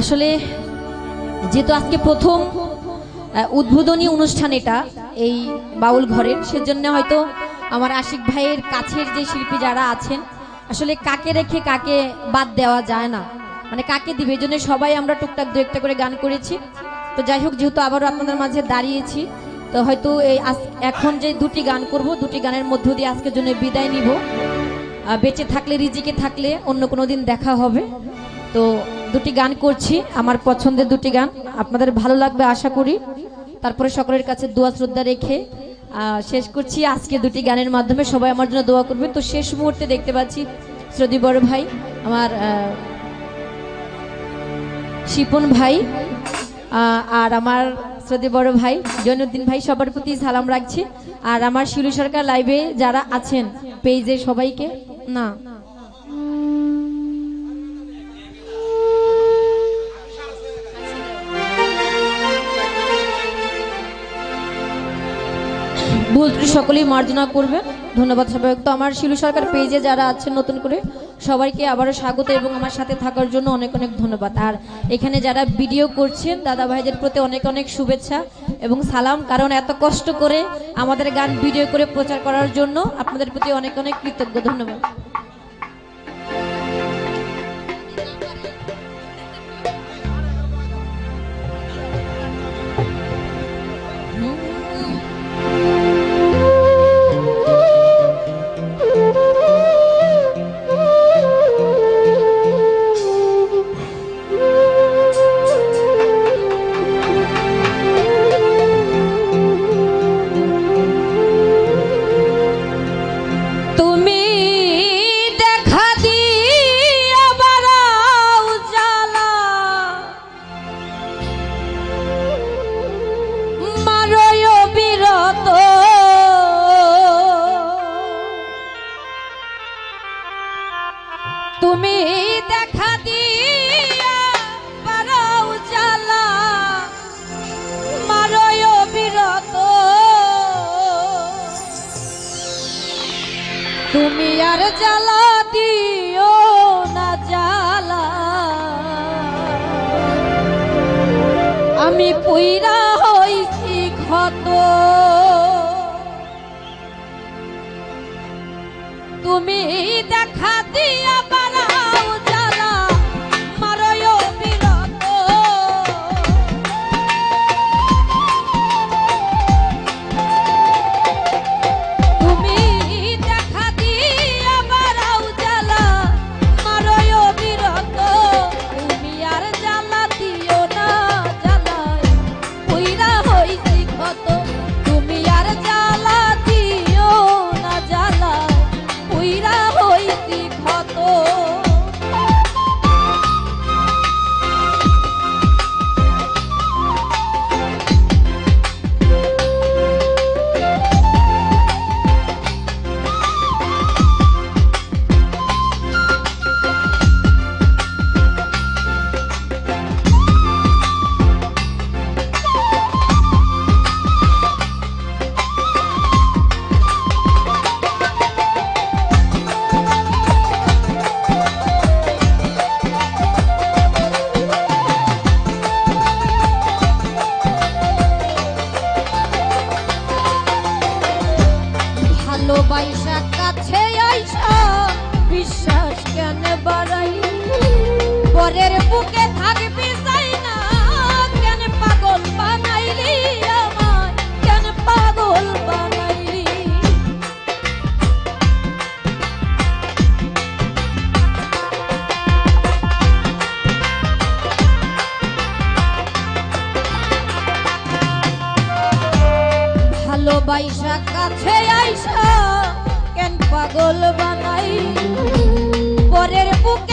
আসলে যেহেতু আজকে প্রথম উদ্বোধনী অনুষ্ঠান এটা এই বাউল ঘরের, সেজন্য হয়তো আমার আশিক ভাইয়ের কাছের যে শিল্পী যারা আছেন, আসলে কাকে রেখে কাকে বাদ দেওয়া যায় না। মানে কাকে দিবে, এই জন্য সবাই আমরা টুকটাক দু একটা করে গান করেছি। তো যাই হোক, যেহেতু আবারও আপনাদের মাঝে দাঁড়িয়েছি, তো হয়তো এই এখন যে দুটি গান করব, দুটি গানের মধ্য দিয়ে আজকের জন্য বিদায় নিব। বেঁচে থাকলে, রিজিকে থাকলে অন্য কোনো দিন দেখা হবে। তো দুটি গান করছি, আমার পছন্দের দুটি গান। আপনাদের ভালো লাগবে আশা করি। তারপরে সকলের কাছে দোয়া শ্রদ্ধা রেখে শেষ করছি। আজকে দুটি গানের মাধ্যমে সবাই আমার জন্য দোয়া করবে। তো শেষ মুহূর্তে দেখতে পাচ্ছি শ্রদ্ধি বড় ভাই, আমার শিপন ভাই আর আমার শ্রদ্ধি বড় ভাই জৈনুদ্দিন ভাই, সবার প্রতি সালাম রাখছি। আর আমার শিলু সরকার লাইভে যারা আছেন পেজে সবাইকে, না ভুল ত্রুটি সকলেই মার্জনা করবেন ধন্যবাদ সবাই তো আমার শিলু সরকার পেজে যারা আছেন নতুন করে, সবাইকে আবারও স্বাগত এবং আমার সাথে থাকার জন্য অনেক অনেক ধন্যবাদ। আর এখানে যারা ভিডিও করছেন দাদা ভাইদের প্রতি অনেক অনেক শুভেচ্ছা এবং সালাম, কারণ এত কষ্ট করে আমাদের গান ভিডিও করে প্রচার করার জন্য আপনাদের প্রতি অনেক অনেক কৃতজ্ঞ। ধন্যবাদ। তুমি আর জ্বালা দিও না জ্বালা। আমি পুইরা ভালোবাসা কাছে আইসা কেন পাগল বানাই? পরের বুকে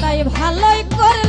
তাই ভালোই করে